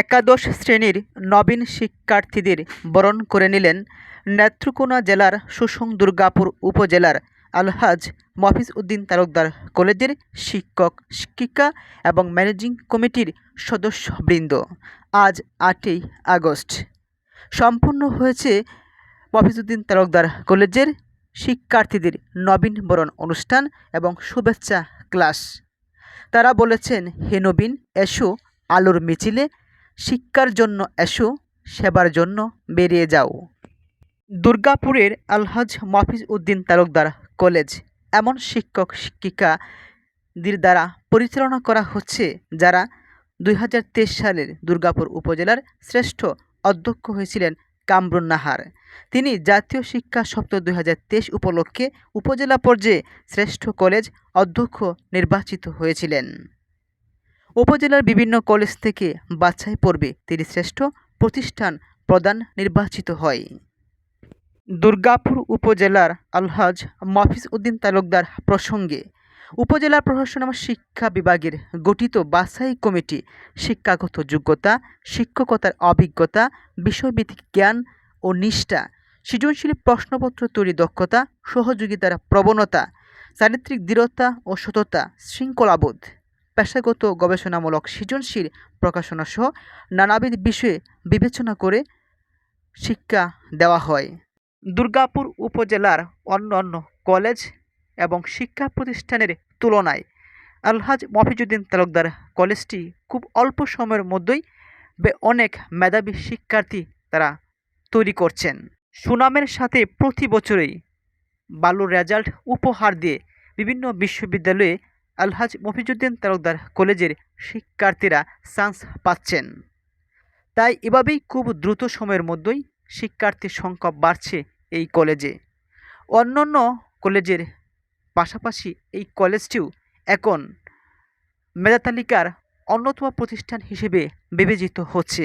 একাদশ শ্রেণির নবীন শিক্ষার্থীদের বরণ করে নিলেন নেত্রকোনা জেলার সুসং দুর্গাপুর উপজেলার আলহাজ মফিজ উদ্দিন তালুকদার কলেজের শিক্ষক, শিক্ষিকা এবং ম্যানেজিং কমিটির সদস্যবৃন্দ। আজ আটই আগস্ট। সম্পূর্ণ হয়েছে মফিজউদ্দিন তালুকদার কলেজের শিক্ষার্থীদের নবীন বরণ অনুষ্ঠান এবং শুভেচ্ছা ক্লাস। তারা বলেছেন, হে নবীন, এসো আলোর মিছিলে শিক্ষার জন্য এসো, সেবার জন্য বেরিয়ে যাও। দুর্গাপুরের আলহাজ মফিজ উদ্দিন তালুকদার কলেজ, এমন শিক্ষক শিক্ষিকাদের দ্বারা পরিচালনা করা হচ্ছে যারা দুই হাজার তেইশ সালের দুর্গাপুর উপজেলার শ্রেষ্ঠ অধ্যক্ষ হয়েছিলেন কামরুন নাহার। তিনি জাতীয় শিক্ষা সপ্তাহ দুই হাজার তেইশ উপলক্ষে উপজেলা পর্যায়ে শ্রেষ্ঠ কলেজ অধ্যক্ষ নির্বাচিত হয়েছিলেন। উপজেলার বিভিন্ন কলেজ থেকে বাছাই পর্বে তিনি শ্রেষ্ঠ প্রতিষ্ঠান প্রদান নির্বাচিত হয়। দুর্গাপুর উপজেলার আলহাজ মফিজ উদ্দিন তালুকদার প্রসঙ্গে, উপজেলা প্রশাসন এবং শিক্ষা বিভাগের গঠিত বাছাই কমিটি শিক্ষাগত যোগ্যতা, শিক্ষকতার অভিজ্ঞতা, বিষয়ভিত্তিক জ্ঞান ও নিষ্ঠা, সৃজনশীল প্রশ্নপত্র তৈরি দক্ষতা, সহযোগিতার প্রবণতা, চারিত্রিক দৃঢ়তা ও সততা শৃঙ্খলাবোধ। পেশাগত গবেষণামূলক সৃজনশীল প্রকাশনা সহ নানাবিধ বিষয়ে বিবেচনা করে শিক্ষা দেওয়া হয়। দুর্গাপুর উপজেলার অন্যান্য কলেজ এবং শিক্ষা প্রতিষ্ঠানের তুলনায় আলহাজ মফিজুদ্দিন তালুকদার কলেজটি খুব অল্প সময়ের মধ্যেই অনেক মেধাবী শিক্ষার্থী তারা তৈরি করছেন। সুনামের সাথে প্রতি বছরেই ভালো রেজাল্ট উপহার দিয়ে বিভিন্ন বিশ্ববিদ্যালয়ে আলহাজ মফিজুদ্দিন তালুকদার কলেজের শিক্ষার্থীরা চান্স পাচ্ছেন। তাই এভাবেই খুব দ্রুত সময়ের মধ্যেই শিক্ষার্থীর সংখ্যা বাড়ছে এই কলেজে। অন্যান্য কলেজের পাশাপাশি এই কলেজটিও এখন মেধা তালিকার অন্যতম প্রতিষ্ঠান হিসেবে বিবেচিত হচ্ছে।